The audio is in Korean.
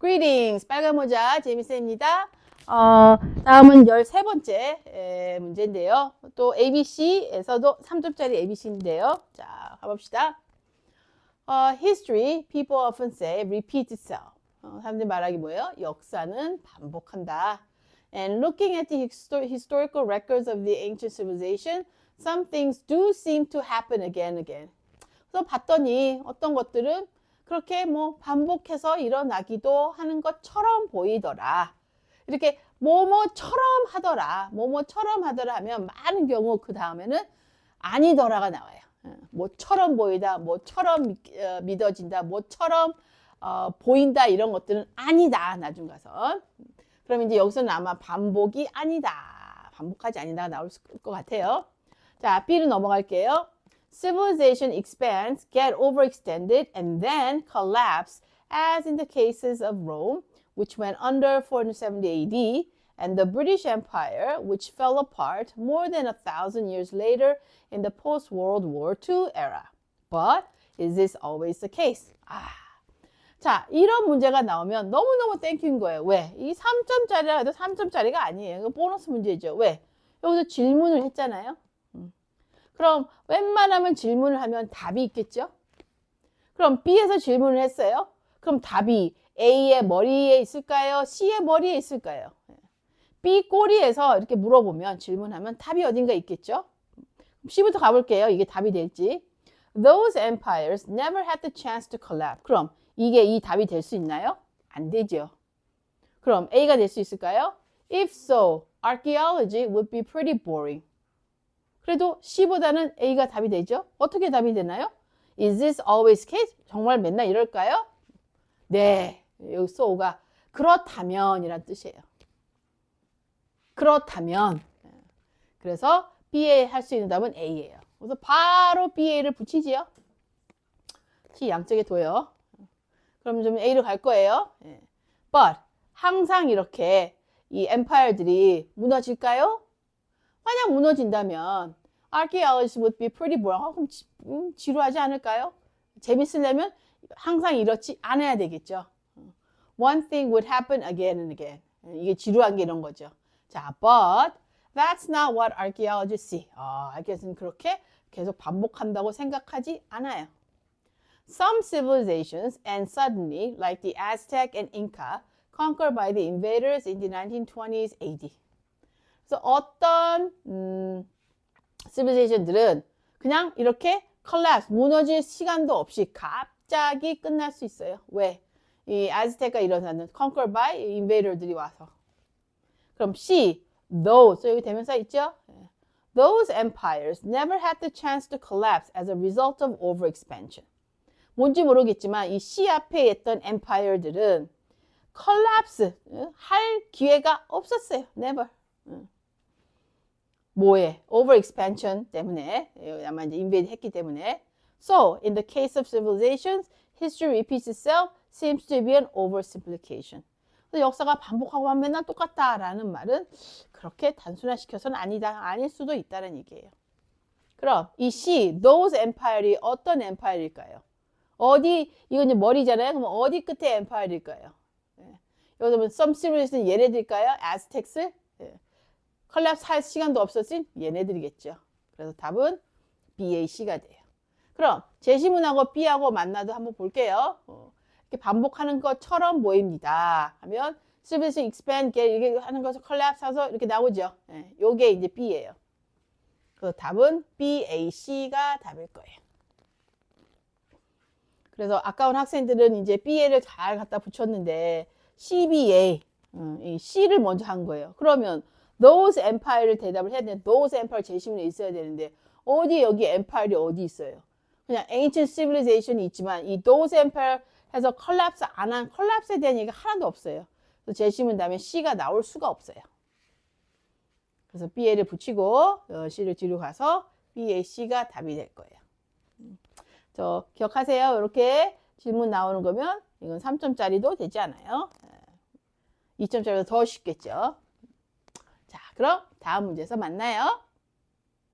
Greetings. 빨간 모자 재미쌤입니다. 어, 다음은 13번째 에, 문제인데요. 또 ABC에서도 3점짜리 ABC인데요. 자, 가봅시다. 어, history, people often say, repeats itself. 어, 사람들이 말하기 뭐예요? 역사는 반복한다. And looking at the histo- historical records of the ancient civilization, some things do seem to happen again and again. 그래서 봤더니 어떤 것들은 그렇게 뭐 반복해서 일어나기도 하는 것처럼 보이더라. 이렇게 뭐뭐처럼 하더라. 뭐뭐처럼 하더라 하면 많은 경우 그 다음에는 아니더라가 나와요. 어, 뭐처럼 보이다, 뭐처럼 믿- 어, 믿어진다, 뭐처럼 어, 보인다 이런 것들은 아니다. 나중 가서. 그럼 이제 여기서는 아마 반복이 아니다. 반복하지 아니다 나올 것 같아요. 자, B로 넘어갈게요. Civilization expands, get overextended, and then collapse, as in the cases of Rome, which went under 470 AD, and the British Empire, which fell apart more than a thousand years later in the post World War II era. But is this always the case? 아. 자, 이런 문제가 나오면 너무너무 땡큐인 거예요. 왜? 이 3점짜리라 해도 3점짜리가 아니에요. 이거 보너스 문제죠. 왜? 여기서 질문을 했잖아요. 음. 그럼 웬만하면 질문을 하면 답이 있겠죠? 그럼 B에서 질문을 했어요. 그럼 답이 A의 머리에 있을까요? C의 머리에 있을까요? B 꼬리에서 이렇게 물어보면 질문하면 답이 어딘가 있겠죠? C부터 가볼게요. 이게 답이 될지. Those empires never had the chance to collapse. 그럼 이게 이 답이 될 수 있나요? 안 되죠. 그럼 A가 될 수 있을까요? If so, archaeology would be pretty boring. 그래도 C보다는 A가 답이 되죠? 어떻게 답이 되나요? Is this always case? 정말 맨날 이럴까요? 네. 여기 so가 그렇다면 이란 뜻이에요. 그렇다면. 그래서 B에 할수 있는 답은 A예요. 그래서 바로 BA를 붙이지요. C 양쪽에 둬요. 그럼 좀 A로 갈 거예요. 예. But 항상 이렇게 이 엠파이어들이 무너질까요? 만약 무너진다면 archaeologists would be pretty boring. 아, 그럼 지, 음, 지루하지 않을까요? 재밌으려면 항상 이렇지 않아야 되겠죠. One thing would happen again and again. 이게 지루한 게 이런 거죠. 자, but that's not what archaeologists see. 아, 알겠으면 그렇게 계속 반복한다고 생각하지 않아요. Some civilizations end suddenly, like the Aztec and Inca, conquered by the invaders in the 1920s AD. 그래서 어떤 음, civilization들은 그냥 이렇게 collapse, 무너질 시간도 없이 갑자기 끝날 수 있어요. 왜? 이 아즈테카 일어나는 conquered by invader들이 와서. 그럼 C, those 여기 대명사 있죠? 예. Those empires never had the chance to collapse as a result of overexpansion. 뭔지 모르겠지만 이 C 앞에 있던 empire들은 collapse 어, 할 기회가 없었어요. never. 어. 뭐에? overexpansion 때문에 어, 아마 이제 invade 했기 때문에. So, in the case of civilizations, history repeats itself seems to be an oversimplification. 역사가 반복하고 맨날 똑같다라는 말은 그렇게 단순화시켜서는 아니다, 아닐 수도 있다는 얘기예요. 그럼 이 C, those empire이 어떤 empire일까요? 어디 이건 이제 머리잖아요. 그럼 어디 끝에 empire일까요? 예. 여기 보면 some series는 얘네들일까요? Aztecs? 예. 컬랩스 할 시간도 없었진 얘네들이겠죠. 그래서 답은 BAC가 돼요. 그럼 제시문하고 B하고 만나도 한번 볼게요. 어, 이렇게 반복하는 것처럼 보입니다. 하면 civilization expand, 이렇게 하는 것을 collapse 해서 이렇게 나오죠. 예, 요게 이제 B예요. 그 답은 BAC가 답일 거예요. 그래서 아까운 학생들은 이제 BA를 잘 갖다 붙였는데 CBA, 음, 이 C를 먼저 한 거예요. 그러면 those empire를 대답을 해야 되는데 those empire 제시문에 있어야 되는데 어디 여기 empire이 어디 있어요? 그냥 ancient civilization이 있지만 이 those empire 해서 collapse 안한 collapse에 대한 얘기가 하나도 없어요. 그래서 제시문 다음에 C가 나올 수가 없어요. 그래서 BA를 붙이고 어, C를 뒤로 가서 BAC가 답이 될 거예요. 음. 저 기억하세요. 이렇게 질문 나오는 거면 이건 3점짜리도 되지 않아요. 2점짜리도 더 쉽겠죠. 자, 그럼 다음 문제에서 만나요.